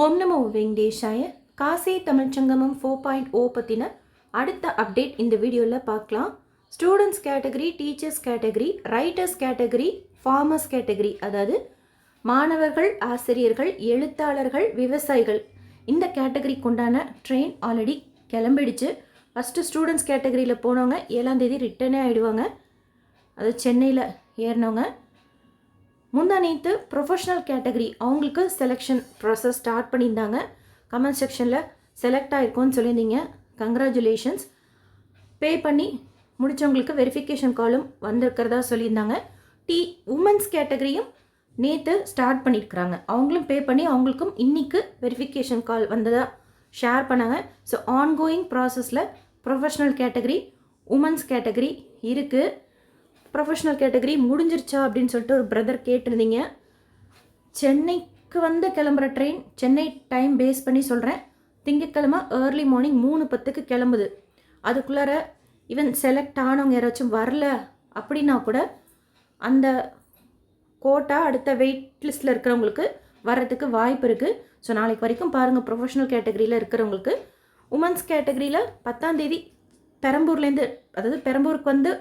ஓம் நமோ வெங்கடேஷாய. Kashi Tamil Sangamam four oh point oh பற்றின அடுத்த அப்டேட் இந்த வீடியோவில் பார்க்கலாம். Students category teachers category writers category farmers category அதாவது மாணவர்கள் ஆசிரியர்கள் எழுத்தாளர்கள் விவசாயிகள். இந்த கேட்டகரிக்கு உண்டான ட்ரெயின் ஆல்ரெடி கிளம்பிடுச்சு. ஃபஸ்ட்டு ஸ்டூடெண்ட்ஸ் கேட்டகரியில் போனவங்க ஏழாந்தேதி ரிட்டர்னே ஆகிடுவாங்க அது சென்னையில் ஏறினவங்க. முந்தா நேற்று ப்ரொஃபஷ்னல் கேட்டகரி அவங்களுக்கு செலெக்ஷன் ப்ராசஸ் ஸ்டார்ட் பண்ணியிருந்தாங்க. கமெண்ட் செக்ஷனில் செலக்ட் ஆகிருக்கோன்னு சொல்லியிருந்தீங்க. கங்க்ராச்சுலேஷன்ஸ் பே பண்ணி முடித்தவங்களுக்கு வெரிஃபிகேஷன் காலும் வந்திருக்கிறதா சொல்லியிருந்தாங்க. டி உமன்ஸ் கேட்டகரியும் நேற்று ஸ்டார்ட் பண்ணியிருக்கிறாங்க. அவங்களும் பே பண்ணி அவங்களுக்கும் இன்றைக்கு வெரிஃபிகேஷன் கால் வந்ததாக ஷேர் பண்ணாங்க. ஸோ ஆன்கோயிங் ப்ராசஸில் ப்ரொஃபஷ்னல் கேட்டகரி உமன்ஸ் கேட்டகரி இருக்குது ப்ரொஃபஷனல் கேட்டகரி முடிஞ்சிருச்சா அப்படின்னு சொல்லிட்டு ஒரு பிரதர் கேட்டிருந்தீங்க. சென்னைக்கு வந்து கிளம்புற ட்ரெயின் சென்னை டைம் பேஸ் பண்ணி சொல்கிறேன் திங்கக்கிழமை ஏர்லி மார்னிங் மூணு பத்துக்கு கிளம்புது. அதுக்குள்ளார ஈவன் செலக்ட் ஆனவங்க யாராச்சும் வரல அப்படின்னா கூட அந்த கோட்டா அடுத்த வெயிட் லிஸ்ட்டில் இருக்கிறவங்களுக்கு வர்றதுக்கு வாய்ப்பு இருக்குது ஸோ நாளைக்கு வரைக்கும் பாருங்கள் ப்ரொஃபஷனல் கேட்டகரியில் இருக்கிறவங்களுக்கு. உமன்ஸ் கேட்டகரியில் பத்தாந்தேதி பெரம்பூர்லேருந்து அதாவது பெரம்பூருக்கு வந்து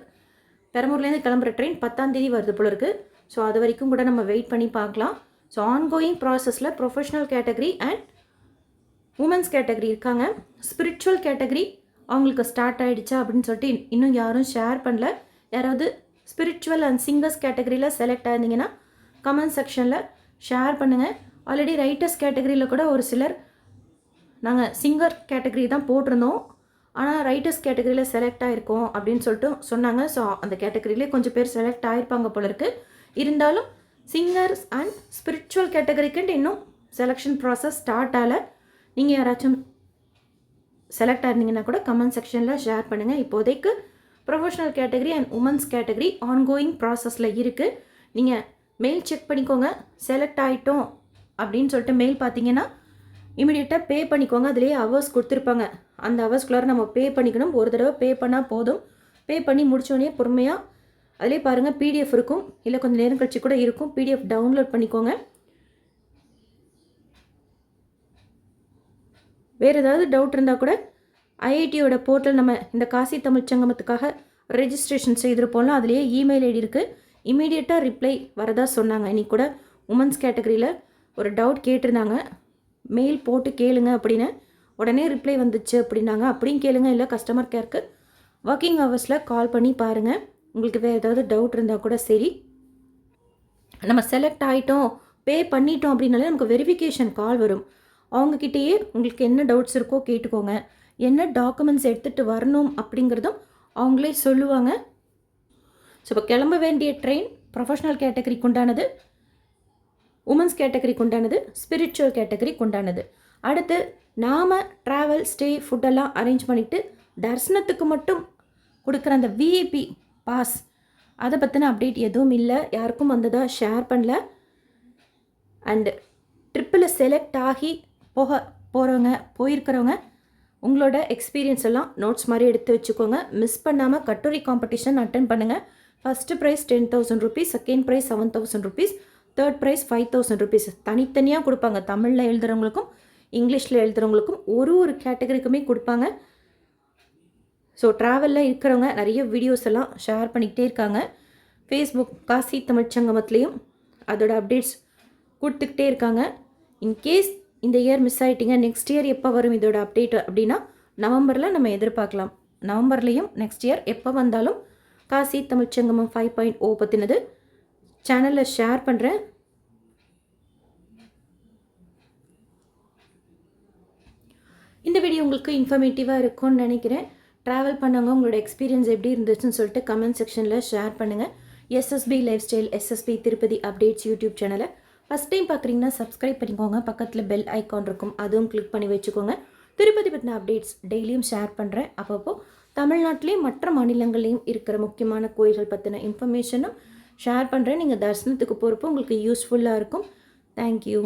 பெரம்பூர்லேருந்து கிளம்புற ட்ரெயின் பத்தாந்தேதி வருது போல இருக்குது ஸோ அது வரைக்கும் கூட நம்ம வெயிட் பண்ணி பார்க்கலாம். ஸோ ஆன்கோயிங் ப்ராசஸில் professional category and women's category இருக்காங்க. ஸ்பிரிச்சுவல் கேட்டகரி அவங்களுக்கு ஸ்டார்ட் ஆகிடுச்சா அப்படின்னு சொல்லிட்டு இன்னும் யாரும் ஷேர் பண்ணல. யாராவது ஸ்பிரிச்சுவல் அண்ட் சிங்கர்ஸ் கேட்டகரியில் செலக்ட் ஆயிருந்தீங்கன்னா கமெண்ட் செக்ஷனில் ஷேர் பண்ணுங்கள் ஆல்ரெடி ரைட்டர்ஸ் கேட்டகரியில் கூட ஒரு சிலர் நாங்கள் சிங்கர் கேட்டகரி தான் போட்டிருந்தோம். ஆனால் ரைட்டர்ஸ் கேட்டகரியில் செலக்ட் ஆகிருக்கோம் அப்படின்னு சொல்லிட்டு சொன்னாங்க. ஸோ அந்த கேட்டகரியிலே கொஞ்சம் பேர் செலக்ட் ஆகிருப்பாங்க போல இருக்குது இருந்தாலும் சிங்கர்ஸ் அண்ட் ஸ்பிரிச்சுவல் கேட்டகரிக்குன்ட்டு இன்னும் செலெக்ஷன் ப்ராசஸ் ஸ்டார்ட் ஆகலை. நீங்கள் யாராச்சும் செலக்ட் ஆயிருந்தீங்கன்னா கூட கமெண்ட் செக்ஷனில் ஷேர் பண்ணுங்கள் இப்போதைக்கு professional category and women's category ongoing ப்ராசஸில் இருக்குது நீங்கள் மெயில் செக் பண்ணிக்கோங்க. செலக்ட் ஆகிட்டோம் அப்படின்னு சொல்லிட்டு மெயில் பார்த்தீங்கன்னா இமிடியேட்டாக பே பண்ணிக்கோங்க. அதுலேயே ஹவர்ஸ் கொடுத்துருப்பாங்க. அந்த ஹவர்ஸ்குள்ளார நம்ம பே பண்ணிக்கணும். ஒரு தடவை பே பண்ணால் போதும். பே பண்ணி முடித்தோடனே பொறுமையாக அதிலே பாருங்கள் பிடிஎஃப் இருக்கும். இல்லை கொஞ்சம் நேரம் கழிச்சு கூட இருக்கும். பிடிஎஃப் டவுன்லோட் பண்ணிக்கோங்க. வேறு ஏதாவது டவுட் இருந்தால் கூட ஐஐடியோட போர்ட்டல் நம்ம இந்த காசி தமிழ் சங்கமத்துக்காக ரெஜிஸ்ட்ரேஷன் செய்திருப்போம்ல அதுலேயே இமெயில் ஐடி இருக்குது இமீடியட்டாக ரிப்ளை வரதா சொன்னாங்க. இன்னைக்கு கூட உமன்ஸ் கேட்டகரியில் ஒரு டவுட் கேட்டிருந்தாங்க. மெயில் போட்டு கேளுங்க அப்படின்னு உடனே ரிப்ளை வந்துச்சு அப்படின்னாங்க. அப்படியும் கேளுங்க இல்லை கஸ்டமர் கேருக்கு ஒர்க்கிங் ஹவர்ஸில் கால் பண்ணி பாருங்கள் உங்களுக்கு வேறு ஏதாவது டவுட் இருந்தால் கூட சரி. நம்ம செலக்ட் ஆகிட்டோம் பே பண்ணிட்டோம் அப்படின்னாலே நமக்கு வெரிஃபிகேஷன் கால் வரும். அவங்கக்கிட்டேயே உங்களுக்கு என்ன டவுட்ஸ் இருக்கோ கேட்டுக்கோங்க. என்ன டாக்குமெண்ட்ஸ் எடுத்துகிட்டு வரணும் அப்படிங்கிறதும் அவங்களே சொல்லுவாங்க. ஸோ இப்போ கிளம்ப வேண்டிய ட்ரெயின் ப்ரொஃபஷனல் கேட்டகரிக்கு உண்டானது. உமன்ஸ் கேட்டகரிக்கு உண்டானது ஸ்பிரிச்சுவல் கேட்டகரிக்கு உண்டானது அடுத்து நாம் ட்ராவல் ஸ்டே ஃபுட்டெல்லாம் அரேஞ்ச் பண்ணிவிட்டு தரிசனத்துக்கு மட்டும் கொடுக்குற அந்த விஐபி பாஸ் அதை பற்றின அப்டேட் எதுவும் இல்லை. யாருக்கும் வந்ததாக ஷேர் பண்ணல. அண்டு ட்ரிப்பில் செலக்ட் ஆகி போக போகிறவங்க போயிருக்கிறவங்க உங்களோட எக்ஸ்பீரியன்ஸ் எல்லாம் நோட்ஸ் மாதிரி எடுத்து வச்சுக்கோங்க. மிஸ் பண்ணாமல் கட்டுரை காம்படிஷன் அட்டன் பண்ணுங்கள் first prize ten thousand rupees second prize seven thousand rupees third prize five thousand rupees தனித்தனியாக கொடுப்பாங்க. தமிழில் எழுதுகிறவங்களுக்கும் இங்கிலீஷில் எழுதுகிறவங்களுக்கும் ஒரு ஒரு கேட்டகரிக்குமே கொடுப்பாங்க. ஸோ ட்ராவலில் இருக்கிறவங்க நிறைய வீடியோஸ் எல்லாம் ஷேர் பண்ணிக்கிட்டே இருக்காங்க. ஃபேஸ்புக் காசி தமிழ்ச்சங்கமத்துலேயும் அதோட அப்டேட்ஸ் கொடுத்துக்கிட்டே இருக்காங்க. இன்கேஸ் இந்த இயர் மிஸ் ஆகிட்டீங்க நெக்ஸ்ட் இயர் எப்போ வரும் இதோட அப்டேட் அப்படின்னா நவம்பரில் நம்ம எதிர்பார்க்கலாம். நவம்பர்லேயும் நெக்ஸ்ட் இயர் எப்போ வந்தாலும் Kashi Tamil Sangamam five point O பற்றினது சேனலில் ஷேர் பண்ணுறேன் இந்த வீடியோ உங்களுக்கு இன்ஃபர்மேட்டிவாக இருக்கும்னு நினைக்கிறேன். ட்ராவல் பண்ணவங்க உங்களோட எக்ஸ்பீரியன்ஸ் எப்படி இருந்துச்சுன்னு சொல்லிட்டு கமெண்ட் செக்ஷனில் ஷேர் பண்ணுங்கள் SSP life style SSP Tirupati updates YouTube சேனலை ஃபஸ்ட் டைம் பார்க்குறீங்கன்னா சப்ஸ்கிரைப் பண்ணிக்கோங்க. பக்கத்தில் பெல் ஐக்கான் இருக்கும். அதுவும் கிளிக் பண்ணி வச்சுக்கோங்க. திருப்பதி பற்றின அப்டேட்ஸ் டெய்லியும் ஷேர் பண்ணுறேன் அப்பப்போ தமிழ்நாட்டிலையும் மற்ற மாநிலங்கள்லையும் இருக்கிற முக்கியமான கோயில்கள் பற்றின இன்ஃபர்மேஷனும் ஷேர் பண்ணுறேன் நீங்கள் தரிசனத்துக்கு போகிறப்போ உங்களுக்கு யூஸ்ஃபுல்லாக இருக்கும். தேங்க்யூ